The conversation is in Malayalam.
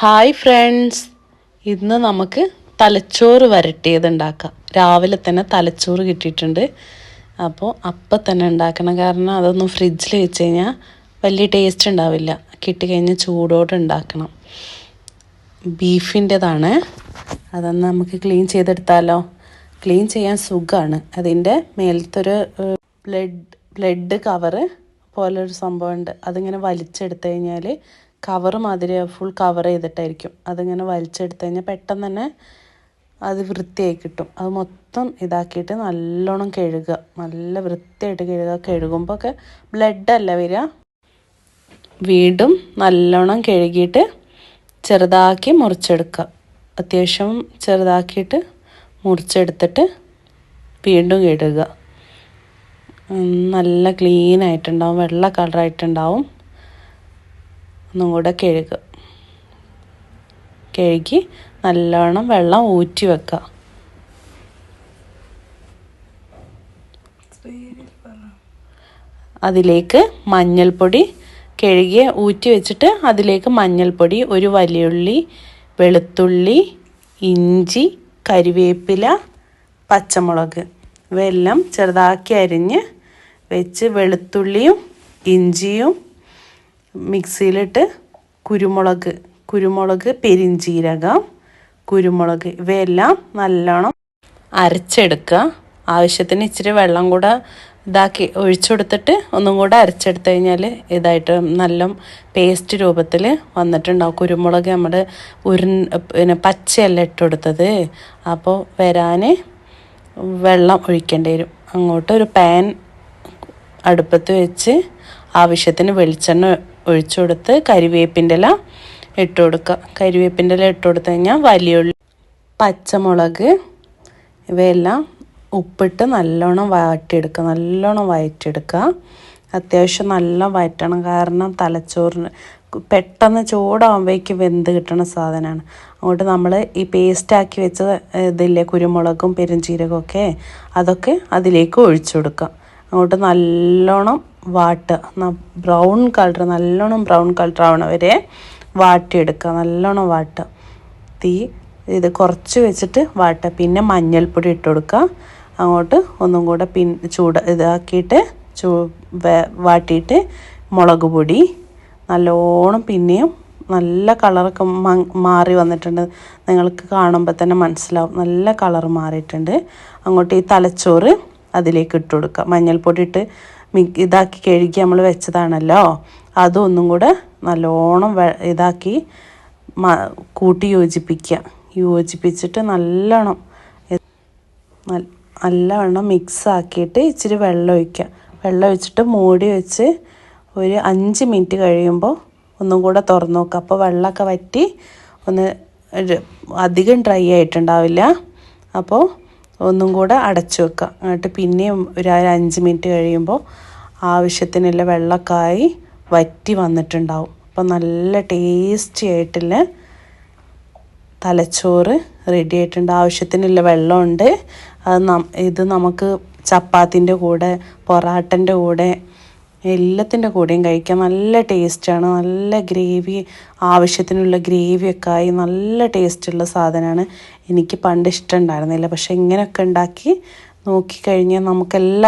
ഹായ് ഫ്രണ്ട്സ് ഇന്ന് നമുക്ക് തലച്ചോറ് വരട്ടിയത് ഉണ്ടാക്കാം രാവിലെ തന്നെ തലച്ചോറ് കിട്ടിയിട്ടുണ്ട്. അപ്പോൾ അപ്പം തന്നെ ഉണ്ടാക്കണം. കാരണം അതൊന്നും ഫ്രിഡ്ജിൽ വെച്ച് കഴിഞ്ഞാൽ വലിയ ടേസ്റ്റ് ഉണ്ടാവില്ല. കിട്ടിക്കഴിഞ്ഞ് ചൂടോടെ ഉണ്ടാക്കണം. ബീഫിന്റെതാണ്. അതൊന്ന് നമുക്ക് ക്ലീൻ ചെയ്തെടുത്താലോ? ക്ലീൻ ചെയ്യാൻ സുഖമാണ് അതിന്റെ മേലത്തൊരു ബ്ലഡ് ബ്ലഡ് കവറ് പോലൊരു സംഭവമുണ്ട്. അതിങ്ങനെ വലിച്ചെടുത്തു കഴിഞ്ഞാൽ കവർ മാതിരി ഫുൾ കവർ ചെയ്തിട്ടായിരിക്കും. അതിങ്ങനെ വലിച്ചെടുത്ത് കഴിഞ്ഞാൽ പെട്ടെന്ന് തന്നെ അത് വൃത്തിയായി കിട്ടും. അത് മൊത്തം ഇതാക്കിയിട്ട് നല്ലോണം കഴുകുക. നല്ല വൃത്തിയായിട്ട് കഴുകുക. കഴുകുമ്പോൾ ഒക്കെ ബ്ലഡല്ല വരിക? വീണ്ടും നല്ലോണം കഴുകിയിട്ട് ചെറുതാക്കി മുറിച്ചെടുക്കുക. അത്യാവശ്യം ചെറുതാക്കിയിട്ട് മുറിച്ചെടുത്തിട്ട് വീണ്ടും കഴുകുക. നല്ല ക്ലീൻ ആയിട്ടുണ്ടാവും. വെള്ള കളറായിട്ടുണ്ടാവും ഒന്നും കൂടെ കഴുകുക കഴുകി നല്ലോണം വെള്ളം ഊറ്റി വെക്കുക അതിലേക്ക് മഞ്ഞൾപ്പൊടി കഴുകിയ ഊറ്റി വെച്ചിട്ട് അതിലേക്ക് മഞ്ഞൾപ്പൊടി ഒരു വലിയുള്ളി വെളുത്തുള്ളി ഇഞ്ചി കരിവേപ്പില പച്ചമുളക് ഇവയെല്ലാം ചെറുതാക്കി അരിഞ്ഞ് വെച്ച് വെളുത്തുള്ളിയും ഇഞ്ചിയും മിക്സിയിലിട്ട് കുരുമുളക് കുരുമുളക് പെരിഞ്ചീരകം കുരുമുളക് ഇവയെല്ലാം നല്ലോണം അരച്ചെടുക്കുക. ആവശ്യത്തിന് ഇച്ചിരി വെള്ളം കൂടെ ഇതാക്കി ഒഴിച്ചെടുത്തിട്ട് ഒന്നും കൂടെ അരച്ചെടുത്ത് കഴിഞ്ഞാൽ ഇതായിട്ട് നല്ല പേസ്റ്റ് രൂപത്തിൽ വന്നിട്ടുണ്ടാവും. കുരുമുളക് നമ്മുടെ ഉരു പിന്നെ പച്ചയല്ല ഇട്ടുകൊടുത്തത് അപ്പോൾ വരാൻ വെള്ളം ഒഴിക്കേണ്ടി വരും. അങ്ങോട്ട് ഒരു പാൻ അടുപ്പത്ത് വെച്ച് ആവശ്യത്തിന് വെളിച്ചെണ്ണ ഒഴിച്ചു കൊടുത്ത് കരിവേപ്പിന്റെ ഇല ഇട്ട് കൊടുക്കുക. കരിവേപ്പിന്റെ ഇല ഇട്ട് കൊടുത്തു കഴിഞ്ഞാൽ വലിയുള്ളി പച്ചമുളക് ഇവയെല്ലാം ഉപ്പിട്ട് നല്ലോണം വാട്ടിയെടുക്കുക നല്ലോണം വഴറ്റിയെടുക്കുക. അത്യാവശ്യം നല്ല വഴറ്റണം. കാരണം തലച്ചോറിന് പെട്ടെന്ന് ചൂടാകുമ്പോഴേക്ക് വെന്ത് കിട്ടുന്ന സാധനമാണ്. അതുകൊണ്ട് നമ്മൾ ഈ പേസ്റ്റാക്കി വെച്ച ഇതില്ലേ കുരുമുളകും പെരുംജീരകവും ഒക്കെ അതൊക്കെ അതിലേക്ക് ഒഴിച്ചു കൊടുക്കുക. അങ്ങോട്ട് നല്ലോണം വാട്ടുക ബ്രൗൺ കളർ നല്ലോണം ബ്രൗൺ കളർ ആവണ വരെ വാട്ടിയെടുക്കുക. നല്ലോണം വാട്ടുക. തീ ഇത് കുറച്ച് വെച്ചിട്ട് വാട്ട പിന്നെ മഞ്ഞൾപ്പൊടി ഇട്ട് കൊടുക്കുക. അങ്ങോട്ട് ഒന്നും കൂടെ പിൻ ചൂട് ഇതാക്കിയിട്ട് ചൂ വാട്ടിയിട്ട് മുളക് പൊടി. നല്ലോണം പിന്നെയും നല്ല കളറൊക്കെ മാറി വന്നിട്ടുണ്ട്. നിങ്ങൾക്ക് കാണുമ്പോൾ തന്നെ മനസ്സിലാവും. നല്ല കളർ മാറിയിട്ടുണ്ട്. അങ്ങോട്ട് ഈ തലച്ചോറ് അതിലേക്ക് ഇട്ട് കൊടുക്കുക. മഞ്ഞൾപ്പൊടി ഇട്ട് ഇതാക്കി കഴുകി നമ്മൾ വെച്ചതാണല്ലോ. അതും ഒന്നും കൂടെ നല്ലോണം ഇതാക്കി കൂട്ടി യോജിപ്പിക്കുക യോജിപ്പിച്ചിട്ട് നല്ലോണം നല്ലവണ്ണം മിക്സ് ആക്കിയിട്ട് ഇച്ചിരി വെള്ളം ഒഴിക്കുക വെള്ളം ഒഴിച്ചിട്ട് മൂടി വെച്ച് ഒരു അഞ്ച് മിനിറ്റ് കഴിയുമ്പോൾ ഒന്നും കൂടെ തുറന്ന് നോക്കുക അപ്പോൾ വെള്ളമൊക്കെ വറ്റി ഒന്ന് അധികം ഡ്രൈ ആയിട്ടുണ്ടാവില്ല. അപ്പോൾ ഒന്നും കൂടെ അടച്ചു വെക്കുക എന്നിട്ട് പിന്നെയും ഒരു അഞ്ച് മിനിറ്റ് കഴിയുമ്പോൾ ആവശ്യത്തിനുള്ള വെള്ളക്കായി വറ്റി വന്നിട്ടുണ്ടാവും. അപ്പോൾ നല്ല ടേസ്റ്റി ആയിട്ടുള്ള തലച്ചോറ് റെഡി ആയിട്ടുണ്ട്. ആവശ്യത്തിനുള്ള വെള്ളമുണ്ട്. അത് ഇത് നമുക്ക് ചപ്പാത്തിന്റെ കൂടെ പൊറാട്ടന്റെ കൂടെ എല്ലാത്തിന്റെ കൂടെയും കഴിക്കാം നല്ല ടേസ്റ്റാണ്. നല്ല ഗ്രേവി ആവശ്യത്തിനുള്ള ഗ്രേവിയൊക്കെ ആയി നല്ല ടേസ്റ്റുള്ള സാധനമാണ്. എനിക്ക് പണ്ട് ഇഷ്ടമുണ്ടായിരുന്നില്ല പക്ഷേ ഇങ്ങനെയൊക്കെ ഉണ്ടാക്കി നോക്കിക്കഴിഞ്ഞാൽ നമുക്കെല്ലാം